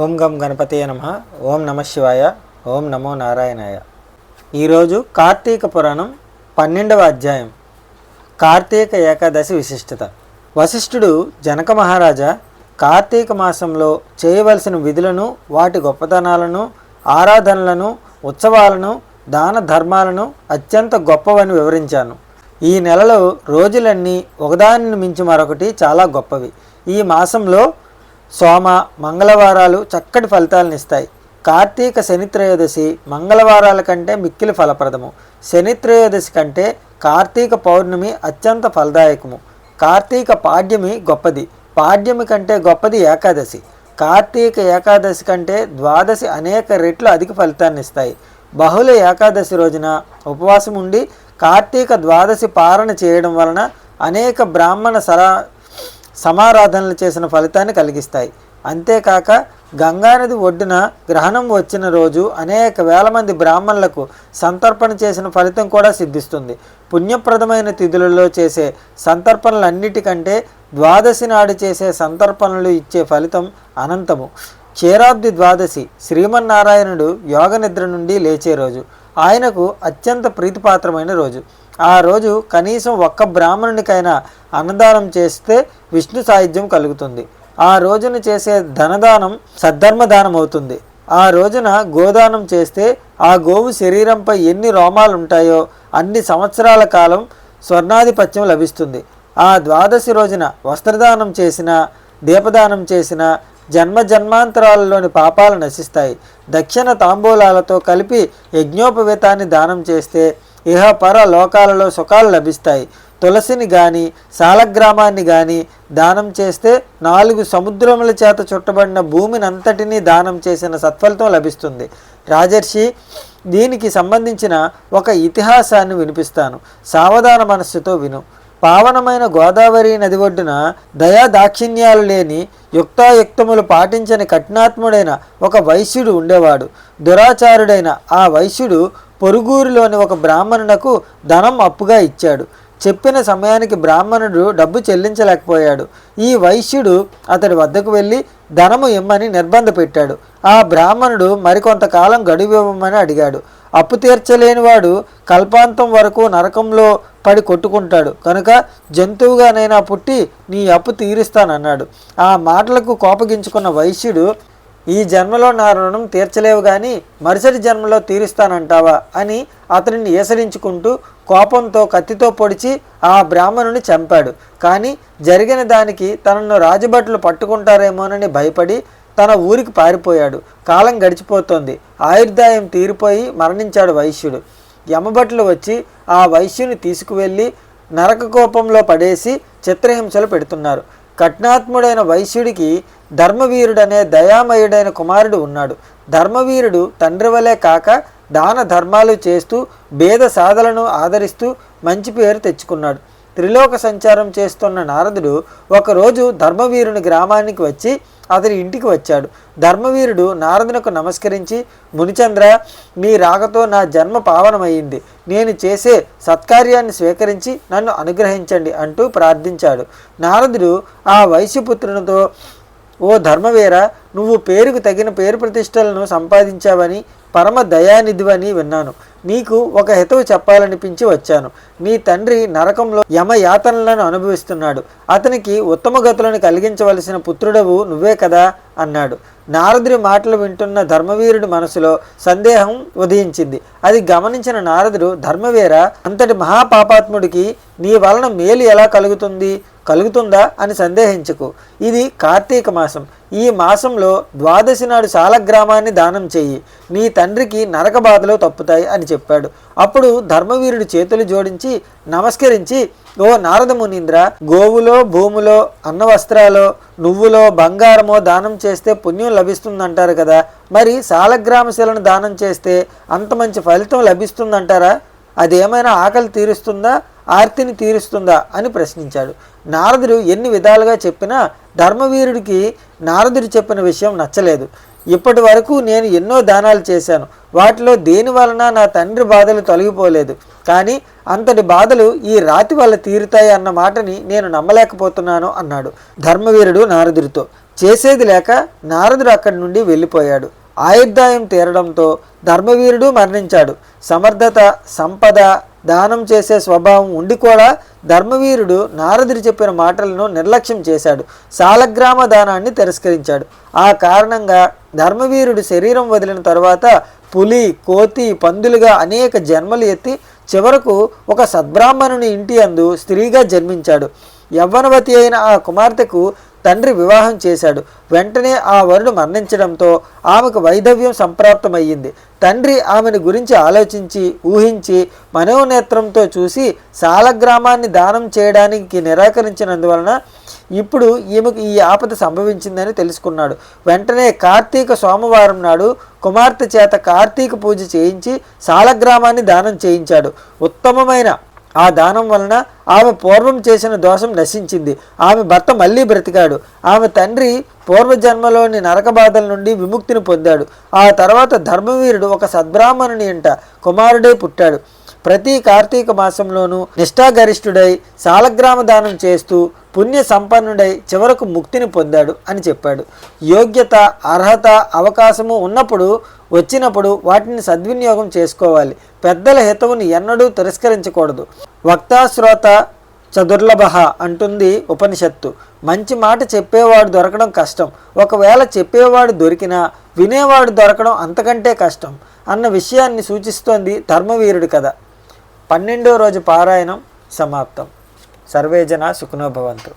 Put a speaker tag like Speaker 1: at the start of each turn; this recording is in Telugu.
Speaker 1: ఓం గం గణపతియ నమ. ఓం నమ శివాయ. ఓం నమో నారాయణాయ. ఈరోజు కార్తీక పురాణం పన్నెండవ అధ్యాయం. కార్తీక ఏకాదశి విశిష్టత. వశిష్ఠుడు జనక మహారాజా కార్తీక మాసంలో చేయవలసిన విధులను వాటి గొప్పతనాలను ఆరాధనలను ఉత్సవాలను దాన ధర్మాలను అత్యంత గొప్పవని వివరించాను. ఈ నెలలో రోజులన్నీ ఒకదానిని మించి మరొకటి చాలా గొప్పవి. ఈ మాసంలో సోమ మంగళవారాలు చక్కటి ఫలితాలను ఇస్తాయి. కార్తీక శని త్రయోదశి మంగళవారాల కంటే మిక్కిలి ఫలప్రదము. శని త్రయోదశి కంటే కార్తీక పౌర్ణమి అత్యంత ఫలదాయకము. కార్తీక పాడ్యమి గొప్పది. పాడ్యమి కంటే గొప్పది ఏకాదశి. కార్తీక ఏకాదశి కంటే ద్వాదశి అనేక రెట్లు అధిక ఫలితాన్ని ఇస్తాయి. బహుళ ఏకాదశి రోజున ఉపవాసం ఉండి కార్తీక ద్వాదశి పారణ చేయడం వలన అనేక బ్రాహ్మణ సరా సమారాధనలు చేసిన ఫలితాన్ని కలిగిస్తాయి. అంతేకాక గంగానది ఒడ్డున గ్రహణం వచ్చిన రోజు అనేక వేల మంది బ్రాహ్మణులకు సంతర్పణ చేసిన ఫలితం కూడా సిద్ధిస్తుంది. పుణ్యప్రదమైన తిథులలో చేసే సంతర్పణలన్నిటికంటే ద్వాదశి నాడు చేసే సంతర్పణలు ఇచ్చే ఫలితం అనంతము. క్షీరాబ్ది ద్వాదశి శ్రీమన్నారాయణుడు యోగ నిద్ర నుండి లేచే రోజు. ఆయనకు అత్యంత ప్రీతిపాత్రమైన రోజు. ఆ రోజు కనీసం ఒక్క బ్రాహ్మణునికైనా అన్నదానం చేస్తే విష్ణు సాహిత్యం కలుగుతుంది. ఆ రోజున చేసే ధనదానం సద్ధర్మదానం అవుతుంది ఆ రోజున గోదానం చేస్తే ఆ గోవు శరీరంపై ఎన్ని రోమాలు ఉంటాయో అన్ని సంవత్సరాల కాలం స్వర్ణాధిపత్యం లభిస్తుంది. ఆ ద్వాదశి రోజున వస్త్రదానం చేసిన దీపదానం చేసిన జన్మ జన్మాంతరాలలోని పాపాలు నశిస్తాయి. దక్షిణ తాంబూలాలతో కలిపి యజ్ఞోపవేతాన్ని దానం చేస్తే ఇహ పర లోకాలలో సుఖాలు లభిస్తాయి. తులసిని గాని సాలగ్రామాన్ని గాని దానం చేస్తే నాలుగు సముద్రముల చేత చుట్టబడిన భూమిని అంతటినీ దానం చేసిన సత్ఫలితం లభిస్తుంది. రాజర్షి దీనికి సంబంధించిన ఒక ఇతిహాసాన్ని వినిపిస్తాను. సావధాన మనస్సుతో విను. పావనమైన గోదావరి నది ఒడ్డున దయా దాక్షిణ్యాలు లేని యుక్తాయుక్తములు పాటించని కఠినాత్ముడైన ఒక వైశ్యుడు ఉండేవాడు. దురాచారుడైన ఆ వైశ్యుడు పొరుగురిలోని ఒక బ్రాహ్మణునకు ధనం అప్పుగా ఇచ్చాడు. చెప్పిన సమయానికి బ్రాహ్మణుడు డబ్బు చెల్లించలేకపోయాడు. ఈ వైశ్యుడు అతడి వద్దకు వెళ్ళి ధనము ఇమ్మని నిర్బంధ పెట్టాడు. ఆ బ్రాహ్మణుడు మరికొంతకాలం గడువు ఇవ్వమని అడిగాడు. అప్పు తీర్చలేనివాడు కల్పాంతం వరకు నరకంలో పడి కొట్టుకుంటాడు. కనుక జంతువుగానైనా పుట్టి నీ అప్పు తీరుస్తానన్నాడు. ఆ మాటలకు కోపగించుకున్న వైశ్యుడు ఈ జన్మలో నా రుణం తీర్చలేవు కానీ మరుసటి జన్మలో తీరుస్తానంటావా? అని అతనిని ఏసరించుకుంటూ కోపంతో కత్తితో పొడిచి ఆ బ్రాహ్మణుని చంపాడు. కానీ జరిగిన దానికి తనను రాజభట్లు పట్టుకుంటారేమోనని భయపడి తన ఊరికి పారిపోయాడు. కాలం గడిచిపోతోంది. ఆయుర్దాయం తీరిపోయి మరణించాడు వైశ్యుడు. యమభట్లు వచ్చి ఆ వైశ్యుని తీసుకువెళ్ళి నరక కోపంలో పడేసి చిత్రహింసలు పెడుతున్నారు. కఠినాత్ముడైన వైశ్యుడికి ధర్మవీరుడనే దయామయుడైన కుమారుడు ఉన్నాడు. ధర్మవీరుడు తండ్రి వలె కాక దాన ధర్మాలు చేస్తూ భేద సాధలను ఆదరిస్తూ మంచి పేరు తెచ్చుకున్నాడు. త్రిలోక సంచారం చేస్తున్న నారదుడు ఒకరోజు ధర్మవీరుని గ్రామానికి వచ్చి అతని ఇంటికి వచ్చాడు. ధర్మవీరుడు నారదునకు నమస్కరించి మునిచంద్ర మీ రాకతో నా జన్మ పావనమైంది నేను చేసే సత్కార్యాన్ని స్వీకరించి నన్ను అనుగ్రహించండి అంటూ ప్రార్థించాడు. నారదుడు ఆ వైశ్యపుత్రునితో ఓ ధర్మవీర నువ్వు పేరుకు తగిన పేరు ప్రతిష్టలను సంపాదించావని పరమ దయానిధివని విన్నాను. నీకు ఒక హితవు చెప్పాలనిపించి వచ్చాను. నీ తండ్రి నరకంలో యమయాతనలను అనుభవిస్తున్నాడు. అతనికి ఉత్తమ గతులను కలిగించవలసిన పుత్రుడవు నువ్వే కదా అన్నాడు. నారదుడి మాటలు వింటున్న ధర్మవీరుడి మనసులో సందేహం ఉదయించింది. అది గమనించిన నారదుడు ధర్మవీర అంతటి మహాపాపాత్ముడికి నీ వలన మేలు ఎలా కలుగుతుంది? కలుగుతుందా అని సందేహించకు. ఇది కార్తీక మాసం. ఈ మాసంలో ద్వాదశి నాడు సాలగ్రామాన్ని దానం చెయ్యి నీ తండ్రికి నరక బాధలు తప్పుతాయి అని చెప్పాడు. అప్పుడు ధర్మవీరుడు చేతులు జోడించి నమస్కరించి ఓ నారద మునీంద్ర గోవులో భూములో అన్న వస్త్రాలో నువ్వులో బంగారమో దానం చేస్తే పుణ్యం లభిస్తుందంటారు కదా. మరి సాలగ్రామ శిలను దానం చేస్తే అంత మంచి ఫలితం లభిస్తుందంటారా? అదేమైనా ఆకలి తీరుస్తుందా? ఆర్తిని తీరుస్తుందా అని ప్రశ్నించాడు. నారదుడు ఎన్ని విధాలుగా చెప్పినా ధర్మవీరుడికి నారదుడు చెప్పిన విషయం నచ్చలేదు. ఇప్పటి వరకు నేను ఎన్నో దానాలు చేశాను. వాటిలో దేని వలన నా తండ్రి బాధలు తొలగిపోలేదు? కానీ అంతటి బాధలు ఈ రాతి వల్ల తీరుతాయి అన్న మాటని నేను నమ్మలేకపోతున్నాను అన్నాడు ధర్మవీరుడు నారదుడితో. చేసేది లేక నారదుడు అక్కడి నుండి వెళ్ళిపోయాడు. ఆయుర్దాయం తీరడంతో ధర్మవీరుడు మరణించాడు. సమర్థత సంపద దానం చేసే స్వభావం ఉండి కూడా ధర్మవీరుడు నారదుడు చెప్పిన మాటలను నిర్లక్ష్యం చేశాడు. సాలగ్రామ దానాన్ని తిరస్కరించాడు. ఆ కారణంగా ధర్మవీరుడు శరీరం వదిలిన తర్వాత పులి కోతి పందులుగా అనేక జన్మలు ఎత్తి చివరకు ఒక సద్బ్రాహ్మణుని ఇంటి అందు స్త్రీగా జన్మించాడు. యవ్వనవతి అయిన ఆ కుమార్తెకు తండ్రి వివాహం చేశాడు. వెంటనే ఆ వరుడు మరణించడంతో ఆమెకు వైధవ్యం సంప్రాప్తమయ్యింది. తండ్రి ఆమెను గురించి ఆలోచించి ఊహించి మనోనేత్రంతో చూసి సాలగ్రామాన్ని దానం చేయడానికి నిరాకరించినందువలన ఇప్పుడు ఈమెకు ఈ ఆపద సంభవించిందని తెలుసుకున్నాడు. వెంటనే కార్తీక సోమవారం నాడు కుమార్తె చేత కార్తీక పూజ చేయించి సాలగ్రామాన్ని దానం చేయించాడు. ఉత్తమమైన ఆ దానం వలన ఆమె పూర్వం చేసిన దోషం నశించింది. ఆమె భర్త మళ్ళీ బ్రతికాడు. ఆమె తండ్రి పూర్వజన్మలోని నరక బాధల నుండి విముక్తిని పొందాడు. ఆ తర్వాత ధర్మవీరుడు ఒక సద్బ్రాహ్మణుని ఇంట కుమారుడే పుట్టాడు. ప్రతి కార్తీక మాసంలోనూ నిష్ఠాగరిష్ఠుడై సాలగ్రామ దానం చేస్తూ పుణ్య సంపన్నుడై చివరకు ముక్తిని పొందాడు అని చెప్పాడు. యోగ్యత అర్హత అవకాశము ఉన్నప్పుడు వచ్చినప్పుడు వాటిని సద్వినియోగం చేసుకోవాలి. పెద్దల హితవుని ఎన్నడూ తిరస్కరించకూడదు. వక్తాశ్రోత చదుర్లభ అంటుంది ఉపనిషత్తు. మంచి మాట చెప్పేవాడు దొరకడం కష్టం. ఒకవేళ చెప్పేవాడు దొరికినా వినేవాడు దొరకడం అంతకంటే కష్టం అన్న విషయాన్ని సూచిస్తోంది ధర్మవీరుడు కథ. పన్నెండో రోజు పారాయణం సమాప్తం. సర్వేజన సుఖనోభవంతు